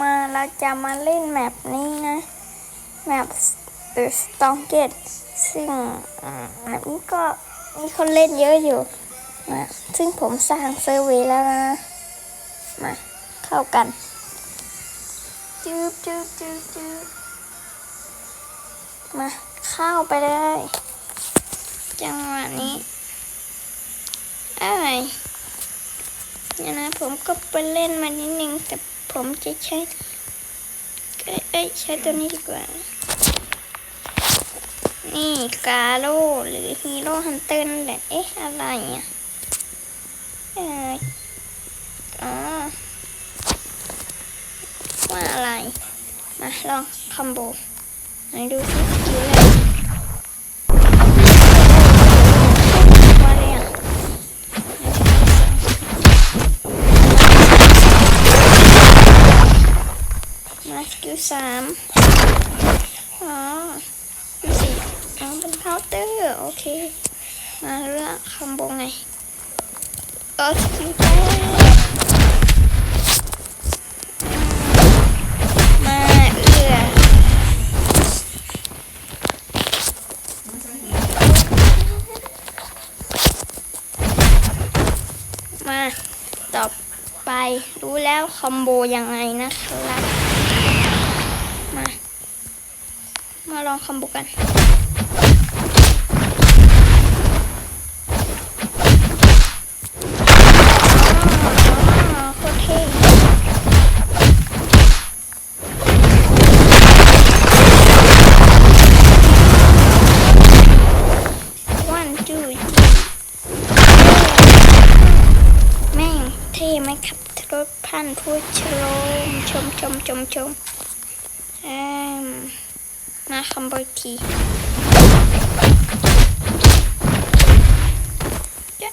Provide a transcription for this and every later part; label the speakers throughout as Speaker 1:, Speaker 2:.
Speaker 1: มาเราจะมาเล่นแมปนี้นะแมป The s t o n g e t ซึ่งแมปนี้ก็มีคนเล่นเยอะอยู่นะซึ่งผมสร้างเซอร์เวยแล้วนะ มาเข้ากันจืบจืบจืบจืบมาเข้าไปเลย จังหวะนี้เอ้ยเนี่ยนะผมก็ไปเล่นมานิดนึงแต่ ผมจะใช้เอ้ยใช้ตัวนี้ดีกว่า นี่กาโร่หรือฮีโร่ฮันเตอร์นั่นแหละ เอ๊ะ อะไรอะเอออ๋อว่าอะไร มาลองคอมโบไหนดูสิสกิลเลย มาสกิลสามอ๋อดูสิอ๋อเป็นเคาน์เตอร์ โอเค มาเลือกคอมโบไงเออสกิลแรกมาเอือมาต่อไปรู้แล้วคอมโบยังไงนะครับ มา มา ลองคอมโบกันอ๋อโคตรเท่วันจูจีแม่งเท่ไหมครับรถพันผู้ชมชมชมชมชมแอ มมาคอมโบอีกทีจ๊ะ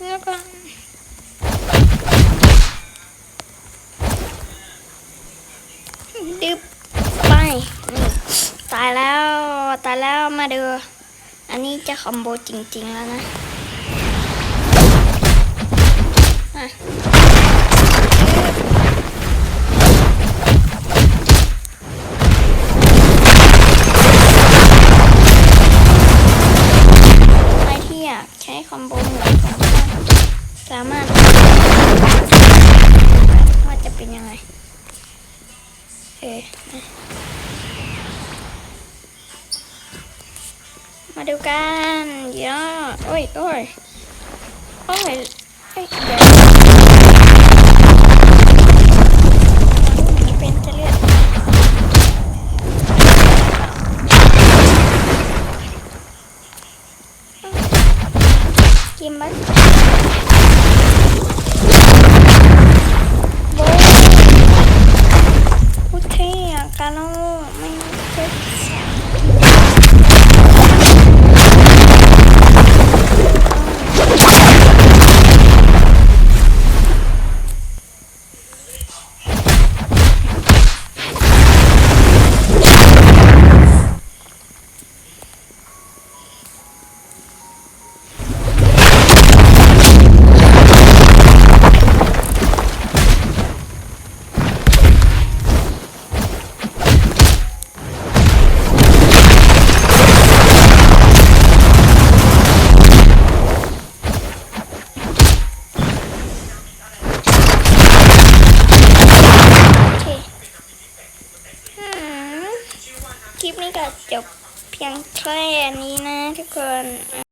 Speaker 1: แล้วก็ดึบไปนี่ ตายแล้วตายแล้วมาดู อันนี้จะคอมโบจริง ๆ แล้วนะใครที่อยากใช้คอมโบเหมือนผมก็สามารถว่าจะเป็นยังไงเอ๊ มาดูกันย่อโอ้ยโอ้ยโอ้ยเอ้ยเดี๋ยวเป็นจะเลือดกินมั้ยโบพูดเท่อะกาโนไม่เท่โก็จบเพียงแค่นี้นะทุกคน